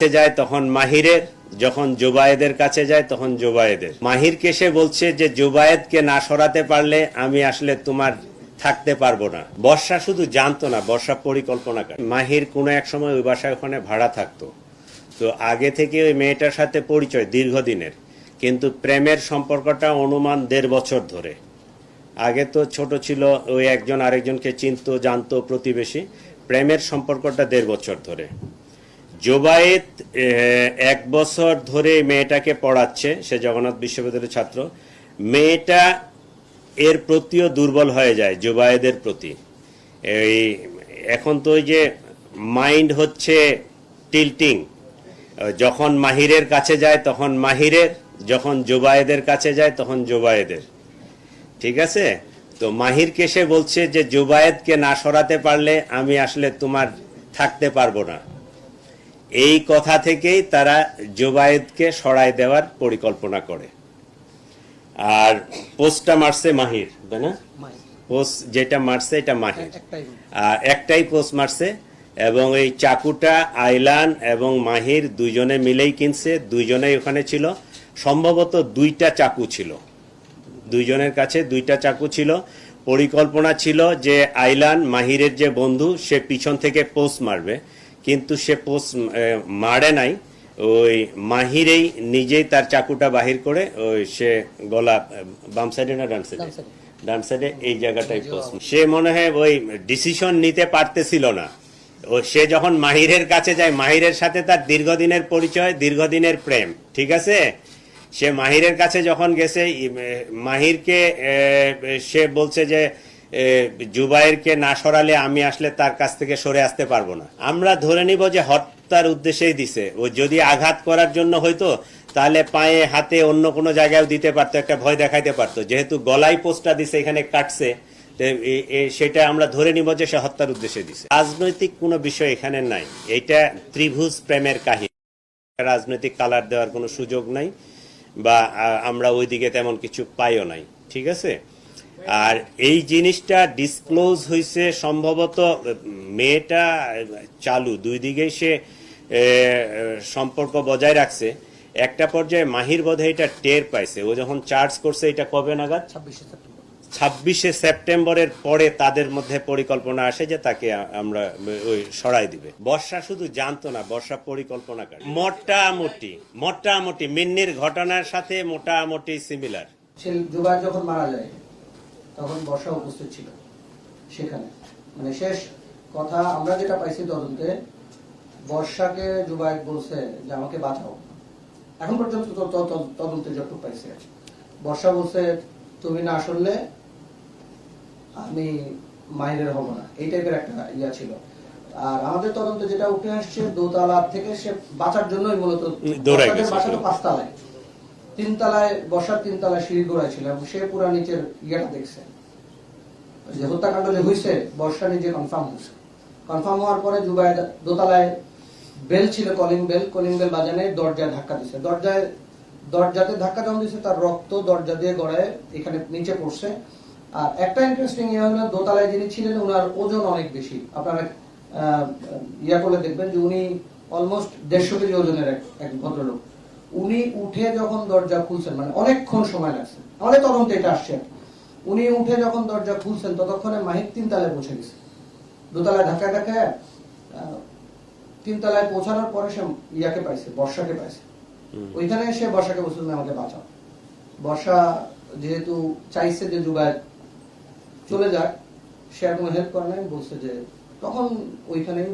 কাছে যায় তখন মাহিরের, যখন জোবায়েদের কাছে যায় তখন জোবায়েদের। মাহিরকে সে বলছে যে, জোবায়েদকে না সরাতে পারলে আমি আসলে তোমার থাকতে পারব না। বর্ষা শুধু জানতো না, বর্ষা পরিকল্পনা করে। মাহির কোনো এক সময় ওই বাসায় ওখানে ভাড়া থাকতো। তো আগে থেকে ওই মেয়েটার সাথে পরিচয় দীর্ঘদিনের। কিন্তু প্রেমের সম্পর্কটা অনুমান দেড় বছর ধরে। আগে তো ছোট ছিল, ওই একজন আরেকজনকে চিনতো, জানতো প্রতিবেশী। প্রেমের সম্পর্কটা দেড় বছর ধরে। জোবায়েত এক বছর ধরে মেয়েটাকে পড়াচ্ছে, সে জগন্নাথ বিশ্ববিদ্যালয়ের ছাত্র। মেয়েটা এর প্রতিও দুর্বল হয়ে যায়, জোবায়েদের প্রতি। এই, এখন তো ওই যে মাইন্ড হচ্ছে টিল্টিং। যখন মাহিরের কাছে যায়, তখন মাহিরের, যখন জোবায়েদের কাছে যায়, তখন জোবায়েদের। ঠিক আছে? তো মাহিরকে সে বলছে যে, জোবায়েদকে না সরাতে পারলে আমি আসলে তোমার থাকতে পারব না। এই কথা থেকেই তারা জোবায়েদকে সরাই দেওয়ার পরিকল্পনা করে। আর পোস্টটা মারছে মাহির তাই না? পোস্ট যেটা মারছে এটা মাহির। একটাই আর একটাই পোস্ট মারছে এবং এই চাকুটা আইলান এবং মাহির দুইজনে মিলেই কিনছে দুইজনেই ওখানে ছিল। সম্ভবত দুইটা চাকু ছিল। দুইজনের কাছে দুইটা চাকু ছিল। পরিকল্পনা ছিল যে আইলান মাহিরের যে বন্ধু সে পিছন থেকে পোস্ট মারবে। কিন্তু সে পোস্ট মারে নাই। ওই মাহিরেই নিজেই তার চাকুটা বাহির করে ওই সে গলা বাম সাইডে না ডান সাইডে ডান সাইডে এই জায়গাটাই পোস্ট সে মনে হয় ওই ডিসিশন নিতে পারতেছিল না। ও সে যখন মাহিরের কাছে যায় মাহিরের সাথে তার দীর্ঘদিনের পরিচয় দীর্ঘদিনের প্রেম ঠিক আছে? সে মাহিরের কাছে যখন গেছে মাহিরকে সে বলছে যে জুবাইরকে না সরালে আমি আসলে তার কাছ থেকে সরে আসতে পারব না। আমরা ধরে নিব যে হত্যার উদ্দেশ্যেই দিছে। ও যদি আঘাত করার জন্য হয়তো তাহলে পায়ে, হাতে অন্য কোনো জায়গায় দিতে পারতো, একটা ভয় দেখাইতে পারতো। যেহেতু গলায় পোস্টটা দিছে, এখানে কাটছে সেটা আমরা ধরে নিব যে সে হত্যার উদ্দেশ্যে দিছে। রাজনৈতিক কোনো বিষয় এখানে নাই। এটা ত্রিভুজ প্রেমের কাহিনী। রাজনৈতিক কালার দেওয়ার কোনো সুযোগ নাই, বা আমরা ওইদিকে তেমন কিছু পাইও নাই। ঠিক আছে? আর এই জিনিসটা ডিসক্লোজ হয়েছে সম্ভবত মেয়েটা চালু। দুই দিকেই সে সম্পর্ক বজায় রাখছে। একটা পর্যায়ে মাহির বোধ এটা টের পাইছে। ও যখন চার্জ করছে এটা কবে নাগাদ? ছাব্বিশে সেপ্টেম্বর। ছাব্বিশে সেপ্টেম্বরের পরে তাদের মধ্যে পরিকল্পনা আসে যে তাকে আমরা ওই সরাই দিবে। বর্ষা শুধু জানতো না বর্ষা পরিকল্পনা করে মোটামুটি মোটামুটি মিন্নির ঘটনার সাথে মোটামুটি সিমিলার সে যখন মারা যায় তখন বর্ষা উপস্থিত ছিল সেখানে। মানে শেষ কথা আমরা যেটা পাইছি তদন্তে বর্ষাকে জুবাইর বলছে যে আমাকে বাঁচাও। এখন পর্যন্ত তদন্তে যতটুকু পাইছে। বর্ষা বলছে তুমি না আসলে আমি মাহিরের হব না। এই টাইপের একটা ইয়া ছিল। আর আমাদের তদন্তে যেটা উঠে আসছে দোতলা থেকে সে বাঁচার জন্যই মূলত দৌড়ায় বর্ষাদের বাসা তো শুধু। পাঁচতলায়। তিনতলায়, বসার তিনতলায় সিঁড়ি গোড়ায় ছিল এবং সে পুরা নিচের ইয়েটা দেখছে। যে হত্যাকাণ্ড যে হয়েছে বর্ষা নিজে কনফার্ম হয়েছে কনফার্ম হওয়ার পরে জুবাই দোতলায় বেল ছিল, কলিং বেল। কলিং বেল বাজানে দরজায় ধাক্কা দিছে। দরজায়, দরজাতে ধাক্কা যখন দিছে, তার রক্ত দরজা দিয়ে গড়ায় এখানে নিচে পড়ছে। আর একটা ইন্টারেস্টিং ইয়ে হলো, দোতলায় যিনি ছিলেন ওনার ওজন অনেক বেশি। আপনারা ইয়া করলে দেখবেন যে উনি অলমোস্ট দেড়শো কেজি ওজনের এক ভদ্রলোক। উনি উঠে যখন দরজা খুলছেন মানে অনেকক্ষণ সময় লাগছে আমাদের তদন্তে এটা আসছে। উনি উঠে যখন দরজা খুলছেন ততক্ষণে মাহির তিনতলায় পৌঁছে গেছে। দোতলায় ধাক্কা ধাক্কায় আহ, তিনতলায় পৌঁছানোর পরে সে ইয়াকে পাইছে বর্ষাকে পাইছে। ওইখানে সে বর্ষাকে বলছে তুমি আমাকে বাঁচাও। বর্ষা যেহেতু চাইছে যে জুবাই চলে যাক সে আর কোনো হেল্প করে নাই বলছে যে তখন ওইখানেই